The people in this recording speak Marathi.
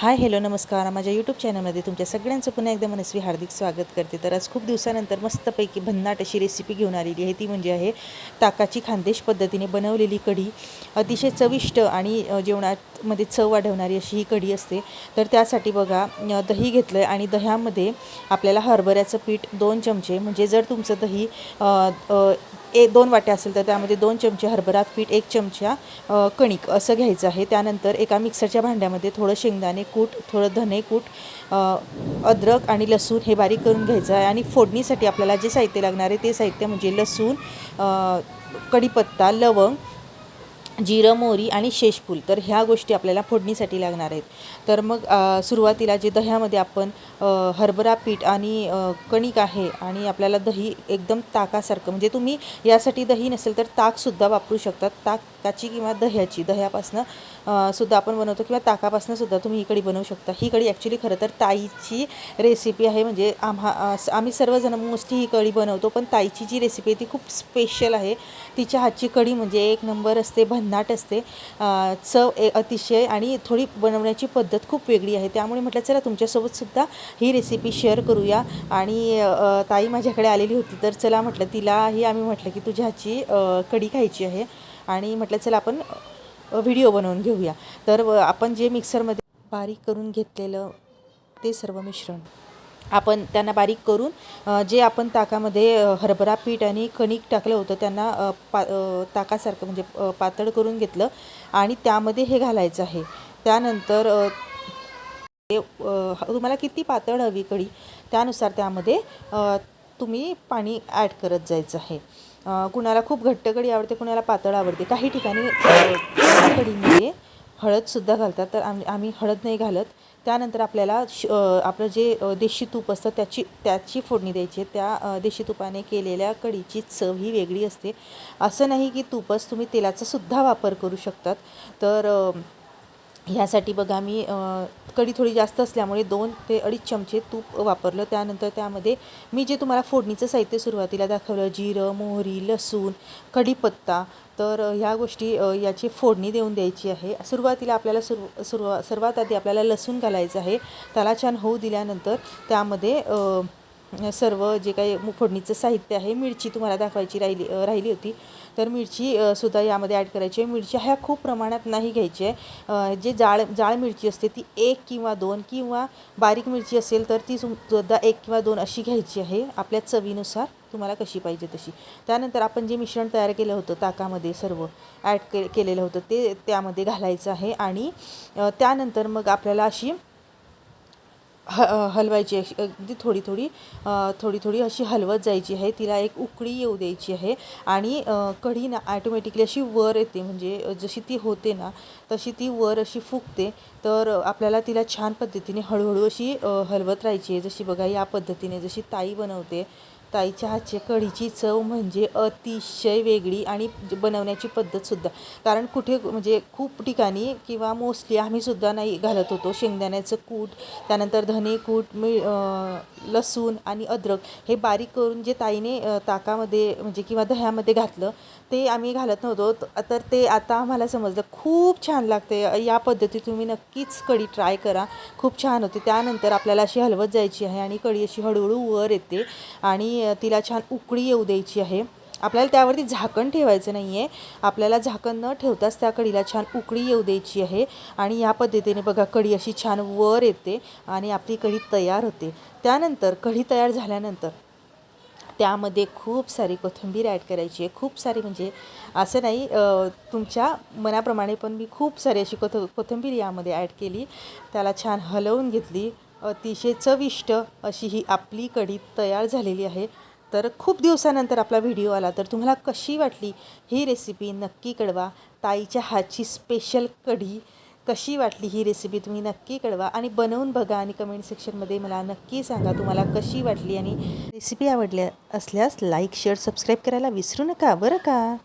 हाय हॅलो नमस्कार. माझ्या यूट्यूब चॅनलमध्ये तुमच्या सगळ्यांचं पुन्हा एकदा मनस्वी हार्दिक स्वागत करते. तर आज खूप दिवसानंतर मस्तपैकी भन्नाट अशी रेसिपी घेऊन आलेली आहे. ती म्हणजे आहे ताकाची खानदेश पद्धतीने बनवलेली कढी. अतिशय चविष्ट आणि जेवणामध्ये चव वाढवणारी अशी ही कढी असते. तर त्यासाठी बघा दही घेतलं आहे आणि दह्यामध्ये आपल्याला हरभऱ्याचं पीठ दोन चमचे म्हणजे जर तुमचं दही ए दोन वाट्या असेल तर त्यामध्ये दोन चमचे हरभरा पीठ एक चमचा कणिक असं घ्यायचं आहे. त्यानंतर एका मिक्सरच्या भांड्यामध्ये थोडं शेंगदाणे कूट थोडं धने कूट अद्रक आणि लसूण हे बारीक करून घ्यायचं आहे. आणि फोडणीसाठी आपल्याला जे साहित्य लागणार आहे ते साहित्य म्हणजे लसूण कढीपत्ता लवंग जिरं मोहरी आणि शेषफूल तर ह्या गोष्टी आपल्याला फोडणीसाठी लागणार आहेत. तर मग सुरुवातीला जे दह्यामध्ये आपण हरभरा पीठ आणि कणिक आहे आणि आपल्याला दही एकदम ताकासारखं म्हणजे तुम्ही यासाठी दही नसेल तर ताकसुद्धा वापरू शकतात ताकाची किंवा दह्याची दह्यापासनं सुद्धा आपण बनवतो किंवा ताकापासनं सुद्धा तुम्ही ही कढी बनवू शकता. ही कढी ॲक्च्युली खरं तर ताईची रेसिपी आहे म्हणजे आम्हा आम्ही सर्वजण मोस्टली ही कढी बनवतो पण ताईची जी रेसिपी आहे ती खूप स्पेशल आहे. तिच्या हातची कढी म्हणजे एक नंबर असते भन्नाट असते. चव ए अतिशय आणि थोडी बनवण्याची पद्धत खूप वेगळी आहे. त्यामुळे म्हटलं चला तुमच्यासोबतसुद्धा ही रेसिपी शेअर करूया. आणि ताई माझ्याकडे आलेली होती. तर चला म्हटलं तिलाही आम्ही म्हटलं की तुझ्या ह्याची कढी खायची आहे. आणि म्हटलं चला आपण व्हिडिओ बनवून घेऊया. तर आपण जे मिक्सरमध्ये बारीक करून घेतलेलं ते सर्व मिश्रण. आपण त्यांना बारीक करून जे आपण ताकामध्ये हरभरा पीठ आणि कणिक टाकलं होतं त्यांना पा ताकासारखं म्हणजे पातळ करून घेतलं आणि त्यामध्ये हे घालायचं आहे. त्यानंतर ते तुम्हाला किती पातळ हवी कढी त्यानुसार त्यामध्ये तुम्ही पाणी ॲड करत जायचं आहे. कुणाला खूप घट्ट कढी आवडते कुणाला पातळ आवडते. काही ठिकाणी कढीमध्ये हळदसुद्धा घालतात. तर आम्ही आम्ही हळद नाही घालत. त्यानंतर आपल्याला श आपलं जे देशी तूप असतं त्याची त्याची फोडणी द्यायची आहे. त्या देशी तुपाने केलेल्या कढीची चव ही वेगळी असते असं नाही की तूपच तुम्ही तेलाचासुद्धा वापर करू शकतात तर ह्यासाठी बघा मी कढी थोडी जास्त असल्यामुळे दोन ते अडीच चमचे तूप वापरलं. त्यानंतर त्यामध्ये मी जे तुम्हाला फोडणीचं साहित्य सुरुवातीला दाखवलं जिरं मोहरी लसूण कढीपत्ता तर ह्या गोष्टी याची फोडणी देऊन द्यायची आहे. सुरुवातीला आपल्याला सुरू सुरुवा सर्वात आधी आपल्याला लसूण घालायचं आहे. त्याला छान होऊ दिल्यानंतर त्यामध्ये सर्व जे काही मु- फोडणीचं साहित्य आहे मिरची तुम्हाला दाखवायची राहिली राहिली होती. तर मिरची सुद्धा यामध्ये ॲड करायची आहे. मिरची ह्या खूप प्रमाणात नाही घ्यायची आहे जे जाळ जाळ मिरची असते ती एक किंवा दोन किंवा बारीक मिरची असेल तर ती सुद्धा एक किंवा दोन अशी घ्यायची आहे. आपल्या चवीनुसार तुम्हाला कशी पाहिजे तशी. त्यानंतर आपण जे मिश्रण तयार केलं होतं ताकामध्ये सर्व ॲड के केलेलं होतं ते त्यामध्ये घालायचं आहे. आणि त्यानंतर मग आपल्याला अशी ह हलवायची अशी अगदी थोडी थोडी थोडी थोडी अशी हलवत जायची आहे. तिला एक उकळी येऊ द्यायची आहे आणि कढी ना ॲटोमॅटिकली अशी वर येते. म्हणजे जशी ती होते ना तशी ती वर अशी फुगते. तर आपल्याला तिला छान पद्धतीने हळूहळू अशी हलवत राहायची आहे. जशी बघा या पद्धतीने जशी ताई बनवते ताईच्या हातची कढीची चव म्हणजे अतिशय वेगळी आणि बनवण्याची पद्धतसुद्धा कारण कुठे म्हणजे खूप ठिकाणी किंवा मोस्टली आम्ही सुद्धा नाही घालत होतो शेंगदाण्याचं कूट त्यानंतर धने कूट मी लसूण आणि अद्रक हे बारीक करून जे ताईने ताकामध्ये म्हणजे किंवा दह्यामध्ये घातलं ते आम्ही घालत नव्हतो. तर ते आता आम्हाला समजलं खूप छान लागते. या पद्धती तुम्ही नक्कीच कढी ट्राय करा. खूप छान होते. त्यानंतर आपल्याला अशी हलवत जायची आहे आणि कढी अशी हळूहळू वर येते आणि तिला छान उकळी येऊ द्यायची आहे. आपल्याला त्यावरती झाकण ठेवायचं नाही आहे आपल्याला झाकण न ठेवताच त्या कढीला छान उकळी येऊ द्यायची आहे. आणि या पद्धतीने बघा कढी अशी छान वर येते आणि आपली कढी तयार होते. त्यानंतर कढी तयार झाल्यानंतर त्यामध्ये खूप सारी कोथिंबीर ॲड करायची आहे. खूप सारी म्हणजे असं नाही तुमच्या मनाप्रमाणे पण मी खूप सारी अशी कोथ कोथिंबीर यामध्ये ॲड केली. त्याला छान हलवून घेतली. अतिशय चविष्ट अशी ही आपली कढी तयार झालेली आहे. तर खूप दिवसानंतर आपला व्हिडिओ आला तर तुम्हाला कशी वाटली ही रेसिपी नक्की कळवा. ताईच्या हातची स्पेशल कढी कशी वाटली ही रेसिपी तुम्ही नक्की कळवा. आणि बनवून बघा आणि कमेंट सेक्शनमध्ये मला नक्की सांगा तुम्हाला कशी वाटली. आणि रेसिपी आवडल्या असल्यास लाईक शेअर सबस्क्राईब करायला विसरू नका. बरं का?